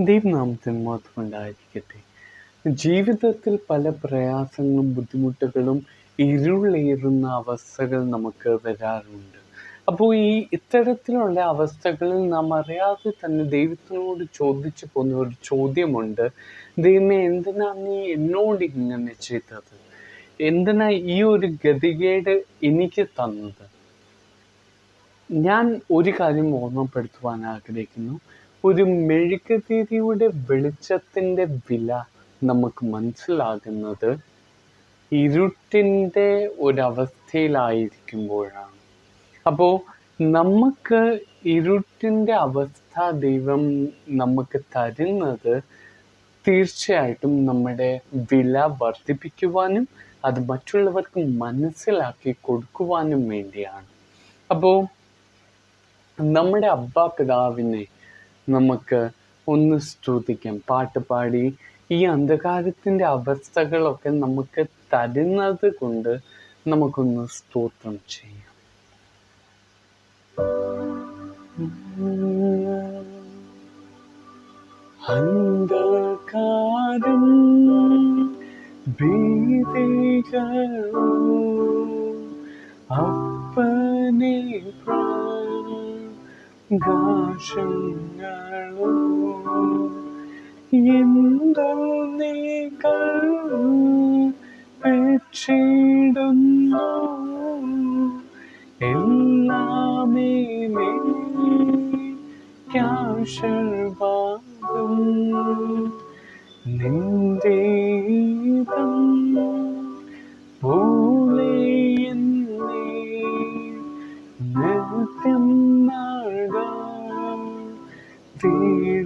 ദൈവനാമത്തിന് മാത്രം ഉണ്ടായിരിക്കട്ടെ. ജീവിതത്തിൽ പല പ്രയാസങ്ങളും ബുദ്ധിമുട്ടുകളും ഇരുളേറുന്ന അവസ്ഥകൾ നമുക്ക് വരാറുണ്ട്. അപ്പോൾ ഈ ഇത്തരത്തിലുള്ള അവസ്ഥകളിൽ നാം അറിയാതെ തന്നെ ദൈവത്തിനോട് ചോദിച്ചു പോകുന്ന ഒരു ചോദ്യമുണ്ട്. ദൈവമേ എന്തിനാ നീ എന്നോട് ഇങ്ങനെ ചെയ്തത്? എന്തിനാ ഈ ഒരു ഗതികേട് എനിക്ക് തന്നത്? ഞാൻ ഒരു കാര്യം ഓർമ്മപ്പെടുത്തുവാൻ ആഗ്രഹിക്കുന്നു. ഒരു മെഴുകുതിരിയുടെ വെളിച്ചത്തിന്റെ വില നമുക്ക് മനസ്സിലാകുന്നത് ഇരുട്ടിന്റെ ഒരവസ്ഥയിലായിരിക്കുമ്പോഴാണ്. അപ്പോൾ നമുക്ക് ഇരുട്ടിന്റെ അവസ്ഥ ദൈവം നമുക്ക് തരുന്നത് തീർച്ചയായിട്ടും നമ്മുടെ വില വർദ്ധിപ്പിക്കുവാനും അത് മറ്റുള്ളവർക്ക് മനസ്സിലാക്കി കൊടുക്കുവാനും വേണ്ടിയാണ്. അപ്പോൾ നമ്മുടെ അബ്ബ പിതാവിനെ നമുക്ക് ഒന്ന് സ്തുതിക്കാം. പാട്ട് പാടി ഈ അന്ധകാരത്തിന്റെ അവസ്ഥകളൊക്കെ നമുക്ക് തരുന്നത് കൊണ്ട് നമുക്കൊന്ന് സ്തോത്രം ചെയ്യാം. അന്ധകാരം അപ്പനെ പ്രകാശങ്ങളോ എന്തോ നീകൾ പെച്ചിടുന്നു എല്ലാമേ ക്യാഷർവാദം നിന്റെ see